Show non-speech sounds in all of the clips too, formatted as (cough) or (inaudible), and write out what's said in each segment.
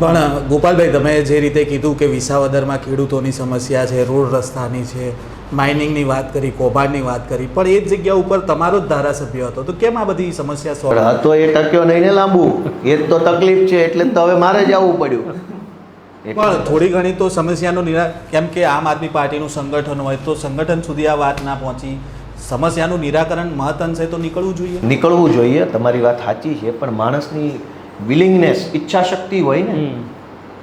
પણ ગોપાલભાઈ તમે જે રીતે કીધું કે વિસાવદરમાં ખેડૂતોની સમસ્યા છે રોડ રસ્તાની છે માઇનિંગની વાત કરી કૌભાંડની વાત કરી પણ એ જ જગ્યા ઉપર તમારો જ ધારાસભ્ય હતો. તો કેમ આ બધી સમસ્યા સોલ્વ હતો એ ટક્યો નહીં ને લાંબુ. એ તો તકલીફ છે એટલે તો હવે મારે જ આવવું પડ્યું. પણ થોડી ઘણી તો સમસ્યાનું નિરા કેમ કે આમ આદમી પાર્ટીનું સંગઠન હોય તો સંગઠન સુધી આ વાત ના પહોંચી. સમસ્યાનું નિરાકરણ મહત્અંશે તો નીકળવું જોઈએ. નીકળવું જોઈએ તમારી વાત સાચી છે પણ માણસની વિલિંગનેસ ઈચ્છાશક્તિ હોય ને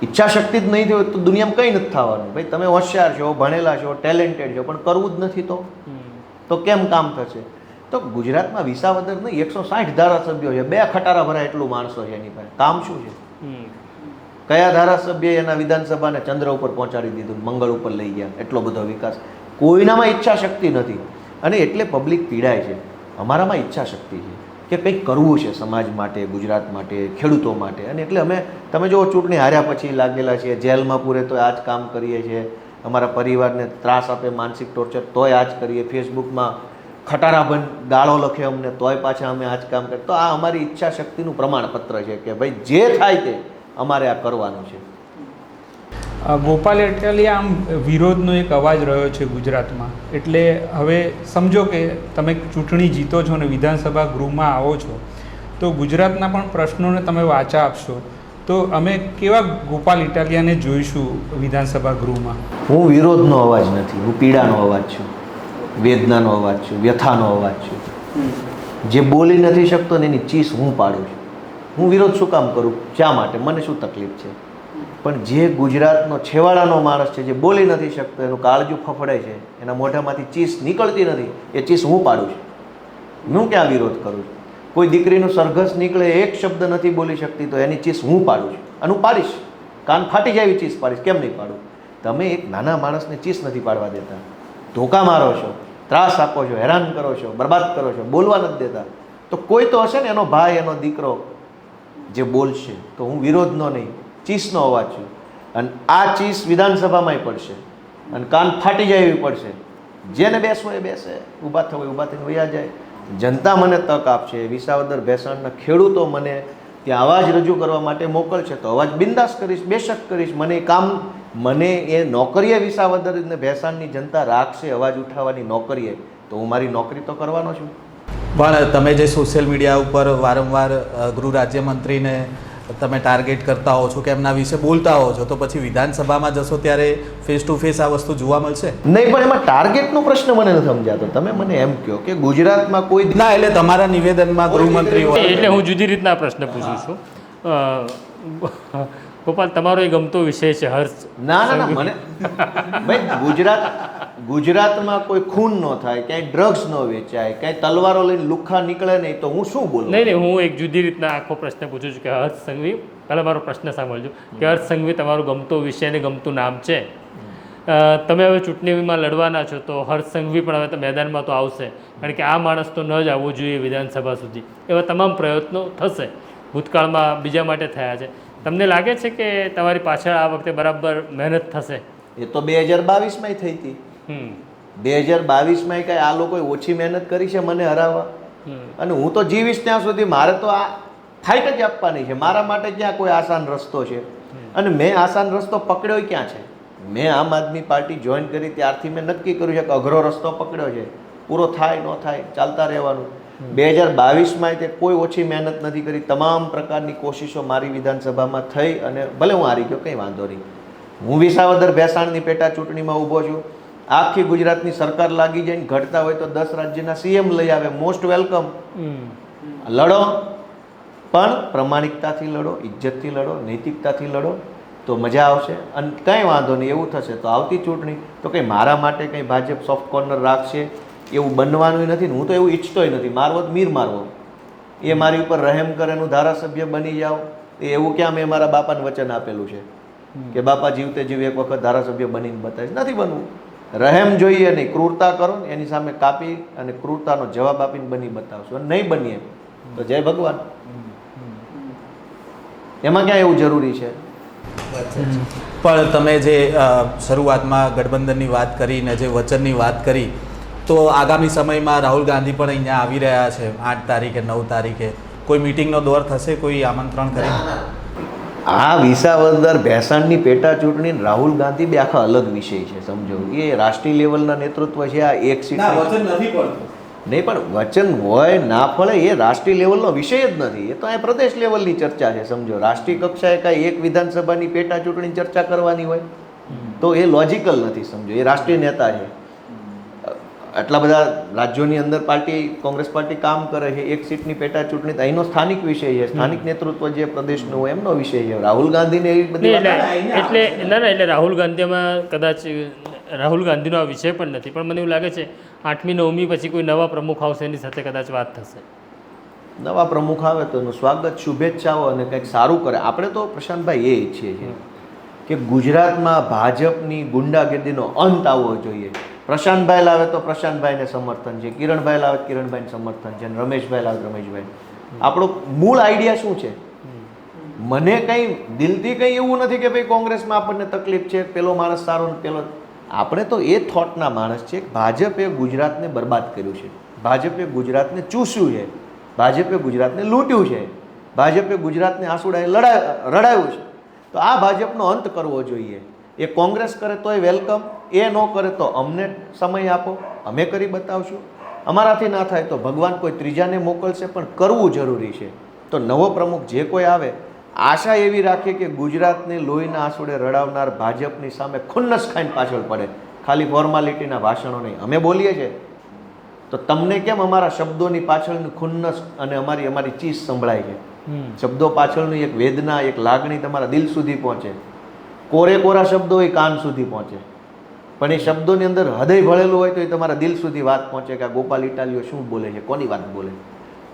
ઈચ્છા શક્તિ જ નહીં હોય તો દુનિયામાં કંઈ નથી થવાનું. ભાઈ તમે હોશિયાર છો ભણેલા છો ટેલેન્ટેડ છો પણ કરવું જ નથી તો? તો કેમ કામ થશે? તો ગુજરાતમાં વિસાવદર નહીં એકસો સાઠ ધારાસભ્યો છે. બે ખટારા ભરાય એટલું માણસો છે એની પાસે. કામ શું છે? કયા ધારાસભ્ય એના વિધાનસભાને ચંદ્ર ઉપર પહોંચાડી દીધું મંગળ ઉપર લઈ ગયા એટલો બધો વિકાસ? કોઈનામાં ઈચ્છા શક્તિ નથી. અને એટલે પબ્લિક પીડાય છે. અમારામાં ઈચ્છા શક્તિ છે. કે કંઈક કરવું છે સમાજ માટે, ગુજરાત માટે, ખેડૂતો માટે. અને એટલે અમે, તમે જો ચૂંટણી હાર્યા પછી લાગેલા છીએ. જેલમાં પૂરે તો આ જ કામ કરીએ છીએ. અમારા પરિવારને ત્રાસ આપે, માનસિક ટોર્ચર તોય આ જ કરીએ ફેસબુકમાં ખટારાબંધ ગાળો લખે અમને, તોય પાછા અમે આ જ કામ કરીએ. તો આ અમારી ઈચ્છા શક્તિનું પ્રમાણપત્ર છે કે ભાઈ, જે થાય તે અમારે આ કરવાનું છે. ગોપાલ ઇટાલિયા આમ વિરોધનો એક અવાજ રહ્યો છે ગુજરાતમાં. એટલે હવે સમજો કે તમે ચૂંટણી જીતો છો અને વિધાનસભા ગૃહમાં આવો છો, તો ગુજરાતના પણ પ્રશ્નોને તમે વાચા આપશો. તો અમે કેવા ગોપાલ ઇટાલિયાને જોઈશું વિધાનસભા ગૃહમાં? હું વિરોધનો અવાજ નથી, હું પીડાનો અવાજ છું, વેદનાનો અવાજ છું, વ્યથાનો અવાજ છું. જે બોલી નથી શકતો ને એની ચીસ હું પાડું છું. હું વિરોધ શું કામ કરું? શા માટે? મને શું તકલીફ છે? પણ જે ગુજરાતનો છેવાડાનો માણસ છે, જે બોલી નથી શકતો, એનું કાળજું ફફડે છે, એના મોઢામાંથી ચીસ નીકળતી નથી, એ ચીસ હું પાડું છું? હું ક્યાં વિરોધ કરું છું? કોઈ દીકરીનું સરઘસ નીકળે, એક શબ્દ નથી બોલી શકતી, તો એની ચીસ હું પાડું છું? અને હું પાડીશ. કાન ફાટી જાય એવી ચીસ પાડીશ, કેમ નહીં પાડું? તમે એક નાના માણસને ચીસ નથી પાડવા દેતા. ધોકા મારો છો, ત્રાસ આપો છો, હેરાન કરો છો, બરબાદ કરો છો, બોલવા નથી દેતા. તો કોઈ તો હશે ને, એનો ભાઈ, એનો દીકરો જે બોલશે, તો હું વિરોધનો નહીં. ચીસનો અવાજ છે. અને આ ચીસ વિધાનસભામાંય પડશે. અને કાન ફાટી જાય એવી પડશે. જેને બેસવું એ બેસે. ઊભા થવું ઊભા થઈને વયા જાય. જનતા મને તક આપશે. વિસાવદર ભેસાણના ખેડૂતો મને ત્યાં અવાજ રજૂ કરવા માટે મોકલશે. તો અવાજ બિંદાસ કરીશ, બેશક કરીશ. મને કામ, મને એ નોકરીએ વિસાવદર ને ભેસાણની જનતા રાખશે અવાજ ઉઠાવવાની નોકરીએ. તો હું મારી નોકરી તો કરવાનો છું. પણ તમે જે સોશિયલ મીડિયા ઉપર વારંવાર ગૃહ રાજ્યમંત્રીને તમે ટાર્ગેટ કરતા હો છો કે એમના વિશે બોલતા હો છો તો પછી વિધાનસભામાં જશો ત્યારે ફેસ ટુ ફેસ આ વસ્તુ જોવા મળશે? નહીં પણ એમાં ટાર્ગેટનો પ્રશ્ન મને નથી સમજાતો. તમે મને એમ કહો કે ગુજરાતમાં કોઈ ના એટલે તમારા નિવેદનમાં ગૃહમંત્રી હોય. એટલે હું જુદી રીતના પ્રશ્ન પૂછું છું. ગોપાલ તમારો એ ગમતો વિષય છે હર્ષ. ના ના ના મને (laughs) ભાઈ ગુજરાત ગુજરાતમાં કોઈ ખૂન ન થાય ક્યાંય ડ્રગ્સ ન વેચાય ક્યાંય તલવારો લઈને લુખ્ખા નીકળે નહીં તો હું શું બોલું? નહીં નહીં હું એક જુદી રીતના આખો પ્રશ્ન પૂછું છું કે હર્ષ સંઘવી પહેલાં મારો પ્રશ્ન સાંભળજો કે હર્ષ સંઘવી તમારું ગમતો વિષય ને ગમતું નામ છે? તમે હવે ચૂંટણીમાં લડવાના છો તો હર્ષ સંઘવી પણ હવે તો મેદાનમાં તો આવશે કારણ કે આ માણસ તો ન જ આવવો જોઈએ વિધાનસભા સુધી. એવા તમામ પ્રયત્નો થશે ભૂતકાળમાં બીજા માટે થયા છે. તમને લાગે છે કે તમારી પાછળ આ વખતે બરાબર મહેનત થશે? એ તો બે હજાર બાવીસમાં થઈ હતી. બે હજાર બાવીસમાં કાંઈ આ લોકોએ ઓછી મહેનત કરી છે મને હરાવવા? અને હું તો જીવીશ ત્યાં સુધી મારે તો આ ફાઇટ જ આપવાની છે. મારા માટે ક્યાં કોઈ આસાન રસ્તો છે. અને મેં આસાન રસ્તો પકડ્યો ક્યાં છે? મેં આમ આદમી પાર્ટી જોઈન કરી ત્યારથી મેં નક્કી કર્યું છે કે અઘરો રસ્તો પકડ્યો છે. પૂરો થાય ન થાય ચાલતા રહેવાનું. બે હજાર બાવીસમાં તે કોઈ ઓછી મહેનત નથી કરી. તમામ પ્રકારની કોશિશો મારી વિધાનસભામાં થઈ અને ભલે હું હારી ગયો કંઈ વાંધો નહીં. હું વિસાવદર ભેસાણની પેટા ચૂંટણીમાં ઊભો છું. આખી ગુજરાતની સરકાર લાગી જાય ને ઘટતા હોય તો દસ રાજ્યના સીએમ લઈ આવે. મોસ્ટ વેલકમ લડો. પણ પ્રમાણિકતાથી લડો ઇજ્જતથી લડો નૈતિકતાથી લડો તો મજા આવશે. અને કંઈ વાંધો નહીં એવું થશે તો આવતી ચૂંટણી તો કંઈ મારા માટે કંઈ ભાજપ સોફ્ટ કોર્નર રાખશે એવું બનવાનું નથી ને હું તો એવું ઈચ્છતોય નથી. મારવો જ મીર મારવો. એ મારી ઉપર રહેમ કરેનું ધારાસભ્ય બની જાઓ. એ એવું ક્યાં મેં મારા બાપાને વચન આપેલું છે? કે બાપા જીવતે જીવ એક વખત ધારાસભ્ય બનીને બતાવીશ. નથી બનવું. રહેમ જોઈએ નહીં ક્રૂરતા કરો ને એની સામે કાપી અને ક્રૂરતાનો જવાબ આપીને બની બતાવશું. અને નહીં બનીએ તો જય ભગવાન. એમાં ક્યાં એવું જરૂરી છે? પણ તમે જે શરૂઆતમાં ગઠબંધનની વાત કરી ને જે વચનની વાત કરી, તો આગામી સમયમાં રાહુલ ગાંધી પણ અહીંયા આવી રહ્યા છે. આઠ તારીખે, નવ તારીખે. કોઈ મિટિંગનો દોર થશે? કોઈ આમંત્રણ કરી? આ વિસાવદર ભેસાણની પેટા ચૂંટણી રાહુલ ગાંધી બે આખા અલગ વિષય છે સમજો. એ રાષ્ટ્રીય લેવલના નેતૃત્વ છે આ એક સીટ નહીં પણ વચન હોય ના ફળે એ રાષ્ટ્રીય લેવલનો વિષય જ નથી. એ તો આ પ્રદેશ લેવલની ચર્ચા છે સમજો. રાષ્ટ્રીય કક્ષાએ કાંઈ એક વિધાનસભાની પેટા ચૂંટણી ચર્ચા કરવાની હોય તો એ લોજિકલ નથી સમજો. એ રાષ્ટ્રીય નેતા છે. આટલા બધા રાજ્યોની અંદર પાર્ટી કોંગ્રેસ પાર્ટી કામ કરે છે એક સીટની પેટા ચૂંટણી તો અહીંનો સ્થાનિક વિષય છે. સ્થાનિક નેતૃત્વ જે પ્રદેશનું હોય એમનો વિષય છે. રાહુલ ગાંધીને એવી બધી એટલે એટલે ના ના એટલે રાહુલ ગાંધીમાં કદાચ રાહુલ ગાંધીનો આ વિષય પણ નથી પણ મને એવું લાગે છે આઠમી નવમી પછી કોઈ નવા પ્રમુખ આવશે એની સાથે કદાચ વાત થશે. નવા પ્રમુખ આવે તો એનું સ્વાગત શુભેચ્છાઓ અને કંઈક સારું કરે. આપણે તો પ્રશાંતભાઈ એ ઈચ્છીએ છીએ કે ગુજરાતમાં ભાજપની ગુંડાગીર્દીનો અંત આવવો જોઈએ. પ્રશાંતભાઈ લાવે તો પ્રશાંતભાઈને સમર્થન છે. કિરણભાઈ લાવે કિરણભાઈને સમર્થન છે અને રમેશભાઈ લાવે રમેશભાઈ આપણો મૂળ આઈડિયા શું છે? મને કંઈ દિલથી કંઈ એવું નથી કે ભાઈ કોંગ્રેસમાં આપણને તકલીફ છે, પેલો માણસ સારો ને પેલો આપણે તો એ થોટના માણસ છે ભાજપે ગુજરાતને બરબાદ કર્યું છે. ભાજપે ગુજરાતને ચૂસ્યું છે. ભાજપે ગુજરાતને લૂંટ્યું છે. ભાજપે ગુજરાતને આંસુડાએ લડા રડાયું છે. તો આ ભાજપનો અંત કરવો જોઈએ. એ કોંગ્રેસ કરે તોય વેલકમ એ ન કરે તો અમને સમય આપો. અમે કરી બતાવશું. અમારાથી ના થાય તો ભગવાન કોઈ ત્રીજાને મોકલશે પણ કરવું જરૂરી છે. તો નવો પ્રમુખ જે કોઈ આવે આશા એવી રાખીએ કે ગુજરાતને લોહીના આંસુડે રડાવનાર ભાજપની સામે ખુન્નસ ખાઈને પાછળ પડે. ખાલી ફોર્માલિટીના ભાષણો નહીં. અમે બોલીએ છીએ. તો તમને કેમ અમારા શબ્દોની પાછળની ખુન્નસ અને અમારી અમારી ચીજ સંભળાય છે? શબ્દો પાછળની એક વેદના એક લાગણી તમારા દિલ સુધી પહોંચે. કોરે કોરા શબ્દો એ કાન સુધી પહોંચે. પણ એ શબ્દોની અંદર હૃદય ભળેલું હોય તો એ તમારા દિલ સુધી વાત પહોંચે કે આ ગોપાલ ઇટાલીઓ શું બોલે છે, કોની વાત બોલે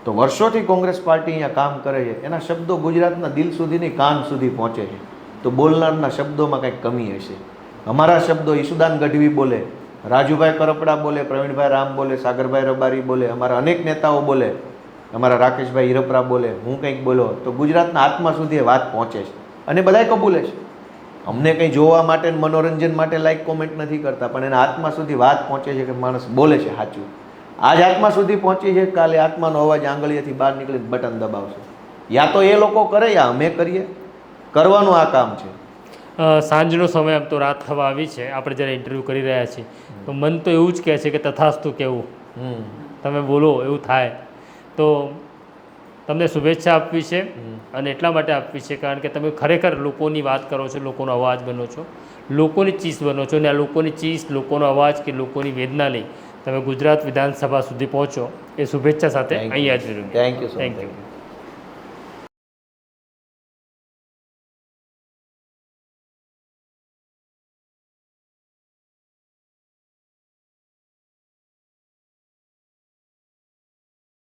તો વર્ષોથી કોંગ્રેસ પાર્ટી અહીંયા કામ કરે છે, એના શબ્દો ગુજરાતના દિલ સુધીની કાન સુધી પહોંચે છે. તો બોલનારના શબ્દોમાં કંઈક કમી હશે. અમારા શબ્દો ઈસુદાન ગઢવી બોલે, રાજુભાઈ કરપડા બોલે, પ્રવીણભાઈ રામ બોલે, સાગરભાઈ રબારી બોલે, અમારા અનેક નેતાઓ બોલે, અમારા રાકેશભાઈ હિરપરા બોલે, હું કંઈક બોલો, તો ગુજરાતના આત્મા સુધી વાત પહોંચે છે. અને બધાય કબૂલે છે. અમને કંઈ જોવા માટે મનોરંજન માટે લાઈક કોમેન્ટ નથી કરતા પણ એના આત્મા સુધી વાત પહોંચે છે કે માણસ બોલે છે સાચું. આજ આત્મા સુધી પહોંચી છે કાલે આત્માનો અવાજ આંગળીએથી બહાર નીકળી બટન દબાવશે. યા તો એ લોકો કરે યા અમે કરીએ. કરવાનું આ કામ છે. સાંજનો સમય આમ તો રાત થવા આવી છે. આપણે જ્યારે ઇન્ટરવ્યૂ કરી રહ્યા છીએ તો મન તો એવું જ કહે છે કે તથાસ્તુ કેવું. તમે બોલો એવું થાય. તો તમને શુભેચ્છા આપવી છે અને એટલા માટે આપવી છે કારણ કે તમે ખરેખર લોકોની વાત કરો છો લોકોનો અવાજ બનો છો લોકોની ચીસ બનો છો અને આ લોકોની ચીસ લોકોનો અવાજ કે લોકોની વેદના લઈ તમે ગુજરાત વિધાનસભા સુધી પહોંચો. એ શુભેચ્છા સાથે. અહીંયા જ થેન્ક યુ થેન્ક you.